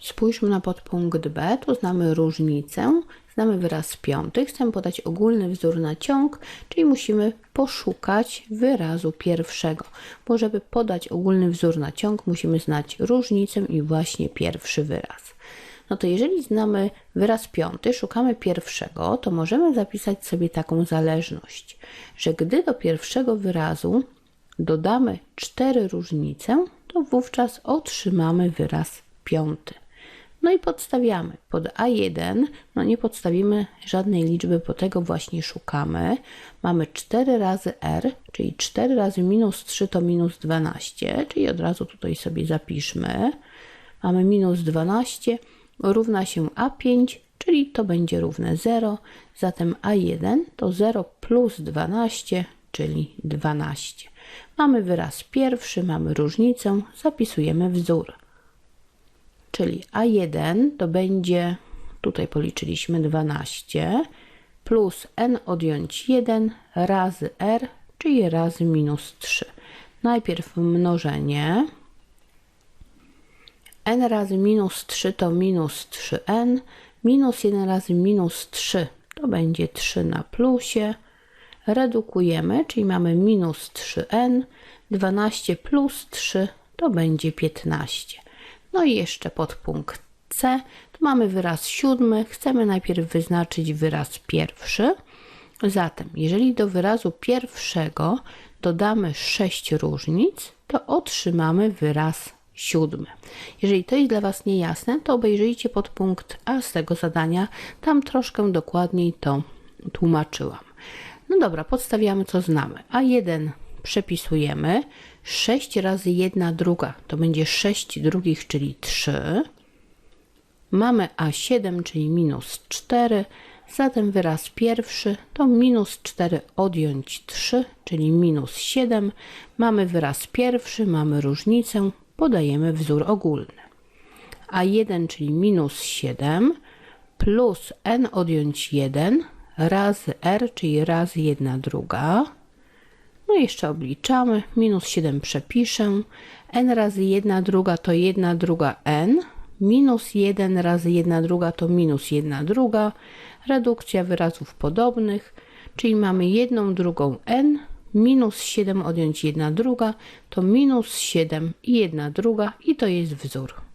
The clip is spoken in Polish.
Spójrzmy na podpunkt B, tu znamy różnicę, znamy wyraz piąty, chcemy podać ogólny wzór na ciąg, czyli musimy poszukać wyrazu pierwszego, bo żeby podać ogólny wzór na ciąg, musimy znać różnicę i właśnie pierwszy wyraz. No to jeżeli znamy wyraz piąty, szukamy pierwszego, to możemy zapisać sobie taką zależność, że gdy do pierwszego wyrazu dodamy cztery różnice, to wówczas otrzymamy wyraz piąty. No i podstawiamy. Pod A1, no nie podstawimy żadnej liczby, bo tego właśnie szukamy. Mamy 4 razy R, czyli 4 razy minus 3 to minus 12, czyli od razu tutaj sobie zapiszmy. Mamy minus 12 równa się A5, czyli to będzie równe 0. Zatem A1 to 0 plus 12, czyli 12. Mamy wyraz pierwszy, mamy różnicę, zapisujemy wzór. Czyli A1 to będzie, tutaj policzyliśmy 12, plus n odjąć 1 razy r, czyli razy minus 3. Najpierw mnożenie. n razy minus 3 to minus 3n, minus 1 razy minus 3 to będzie 3 na plusie. Redukujemy, czyli mamy minus 3n, 12 plus 3 to będzie 15. No i jeszcze podpunkt C, tu mamy wyraz siódmy, chcemy najpierw wyznaczyć wyraz pierwszy. Zatem, jeżeli do wyrazu pierwszego dodamy 6 różnic, to otrzymamy wyraz siódmy. Jeżeli to jest dla Was niejasne, to obejrzyjcie podpunkt A z tego zadania, tam troszkę dokładniej to tłumaczyłam. No dobra, podstawiamy co znamy. A1 przepisujemy. 6 razy 1 druga to będzie 6 drugich, czyli 3. Mamy A7, czyli minus 4. Zatem wyraz pierwszy to minus 4 odjąć 3, czyli minus 7. Mamy wyraz pierwszy, mamy różnicę, podajemy wzór ogólny. A1, czyli minus 7 plus n odjąć 1 razy r, czyli razy 1 druga. No i jeszcze obliczamy. Minus 7 przepiszę. n razy 1 druga to 1 druga n. Minus 1 razy 1 druga to minus 1 druga. Redukcja wyrazów podobnych, czyli mamy 1 drugą n. Minus 7 odjąć 1 druga to minus 7 i 1 druga i to jest wzór.